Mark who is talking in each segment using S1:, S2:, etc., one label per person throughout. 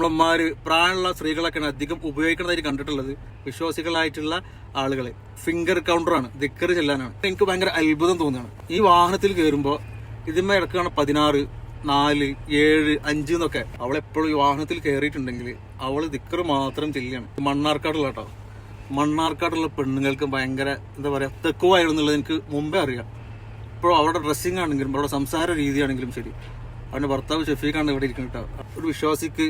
S1: നമ്മളമാര് പ്രായമുള്ള സ്ത്രീകളൊക്കെയാണ് അധികം ഉപയോഗിക്കുന്നതായി കണ്ടിട്ടുള്ളത്. വിശ്വാസികളായിട്ടുള്ള ആളുകളെ. ഫിംഗർ കൗണ്ടറാണ് ദിക്കർ ചെല്ലാനാണ്. എനിക്ക് ഭയങ്കര അത്ഭുതം തോന്നുകയാണ്. ഈ വാഹനത്തിൽ കയറുമ്പോൾ ഇതിന്മേ ഇടക്കാണ് പതിനാറ് നാല് ഏഴ് അഞ്ച് എന്നൊക്കെ. അവൾ എപ്പോഴും ഈ വാഹനത്തിൽ കയറിയിട്ടുണ്ടെങ്കിൽ അവൾ ദിക്കർ മാത്രം ചെല്ലുകയാണ്. മണ്ണാർക്കാടുള്ള കേട്ടോ മണ്ണാർക്കാടുള്ള പെണ്ണുങ്ങൾക്ക് ഭയങ്കര എന്താ പറയുക തെക്കുവായിരുന്നുള്ളത് എനിക്ക് മുമ്പേ അറിയാം. ഇപ്പോൾ അവരുടെ ഡ്രസ്സിങ് ആണെങ്കിലും അവരുടെ സംസാര രീതിയാണെങ്കിലും ശരി. അവന്റെ ഭർത്താവ് ഷെഫീഖാണ് ഇവിടെ ഇരിക്കുന്നത് കേട്ടോ. ഒരു വിശ്വാസിക്ക്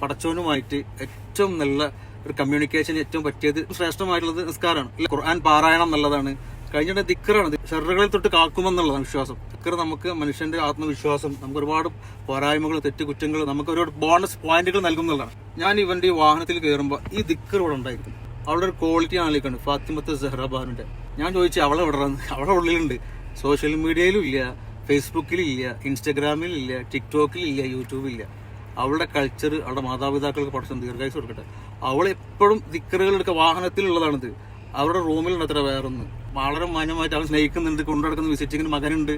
S1: പടച്ചോനുമായിട്ട് ഏറ്റവും നല്ല ഒരു കമ്മ്യൂണിക്കേഷൻ ഏറ്റവും പറ്റിയത് ശ്രേഷ്ഠമായിട്ടുള്ളത് നിസ്കാരമാണ്. ഖുർആൻ പാരായണം എന്നുള്ളതാണ്. കഴിഞ്ഞിട്ട് ദിക്കറാണ് ഷെറുകളിൽ തൊട്ട് കാക്കുമെന്നുള്ളതാണ് വിശ്വാസം. ദിക്കർ നമുക്ക് മനുഷ്യന്റെ ആത്മവിശ്വാസം നമുക്ക് ഒരുപാട് പോരായ്മകൾ തെറ്റുകുറ്റങ്ങൾ നമുക്ക് ഒരുപാട് ബോണസ് പോയിന്റുകൾ നൽകുന്നതാണ് ഞാൻ ഇവന്റെ ഈ വാഹനത്തിൽ കയറുമ്പോൾ ഈ ദിക്കർ ഇവിടെ ഉണ്ടായിരിക്കും. അവളുടെ ഒരു ക്വാളിറ്റി ആണല്ലേക്കാണ് ഫാത്തിമത്ത് സെഹ്റബാനുന്റെ ഞാൻ ചോദിച്ചു അവളെ ഇവിടെ അവളെ ഉള്ളിലുണ്ട്. സോഷ്യൽ മീഡിയയിലും ഇല്ല. ഫേസ്ബുക്കിലില്ല ഇൻസ്റ്റഗ്രാമിലില്ല ടിക്ടോക്കിലില്ല ഇല്ല. അവളുടെ കൾച്ചർ അവളുടെ മാതാപിതാക്കൾക്ക് പഠിച്ചു ദീർഘായുസ് കൊടുക്കട്ടെ. അവൾ എപ്പോഴും ദിക്കറുകളുടെ വാഹനത്തിലുള്ളതാണിത്. അവരുടെ റൂമിലുണ്ട് അത്ര വേറൊന്ന്. വളരെ മാന്യമായിട്ട് അവൾ സ്നേഹിക്കുന്നുണ്ട് കൊണ്ടുനടക്കുന്ന വിസിറ്റിങ്ങിന് മകനുണ്ട്.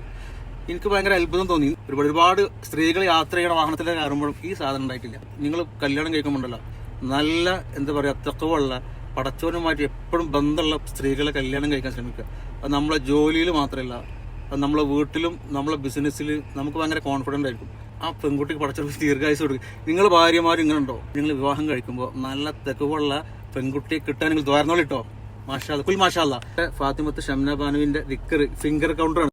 S1: എനിക്ക് ഭയങ്കര അത്ഭുതം തോന്നി. ഒരുപാട് ഒരുപാട് സ്ത്രീകൾ യാത്ര ചെയ്യണ വാഹനത്തിലേക്ക് കയറുമ്പോഴും ഈ സാധനം ഉണ്ടായിട്ടില്ല. നിങ്ങൾ കല്യാണം കഴിക്കുമ്പോണ്ടല്ലോ. നല്ല എന്താ പറയുക തക്കവുള്ള പടച്ചോനുമായിട്ട് എപ്പോഴും ബന്ധമുള്ള സ്ത്രീകളെ കല്യാണം കഴിക്കാൻ ശ്രമിക്കുക. അത് നമ്മളെ ജോലിയിൽ മാത്രമല്ല അത് നമ്മളെ വീട്ടിലും നമ്മളെ ബിസിനസ്സിൽ നമുക്ക് ഭയങ്കര കോൺഫിഡന്റ് ആയിരിക്കും. ആ പെൺകുട്ടിക്ക് പടച്ചോൻ ദീർഘായുസ് കൊടുക്കും. നിങ്ങൾ ഭാര്യമാരും ഇങ്ങനെ ഉണ്ടോ? നിങ്ങൾ വിവാഹം കഴിക്കുമ്പോൾ നല്ല തെക്കുവുള്ള പെൺകുട്ടിയെ കിട്ടാൻ നിങ്ങൾ ദ്വാരനോളിട്ടോ? മാഷാ കുൽ മാഷാ ഫാത്തിമത്ത് ഷംന ബാനുവിന്റെ ഫിംഗർ കൗണ്ടറാണ്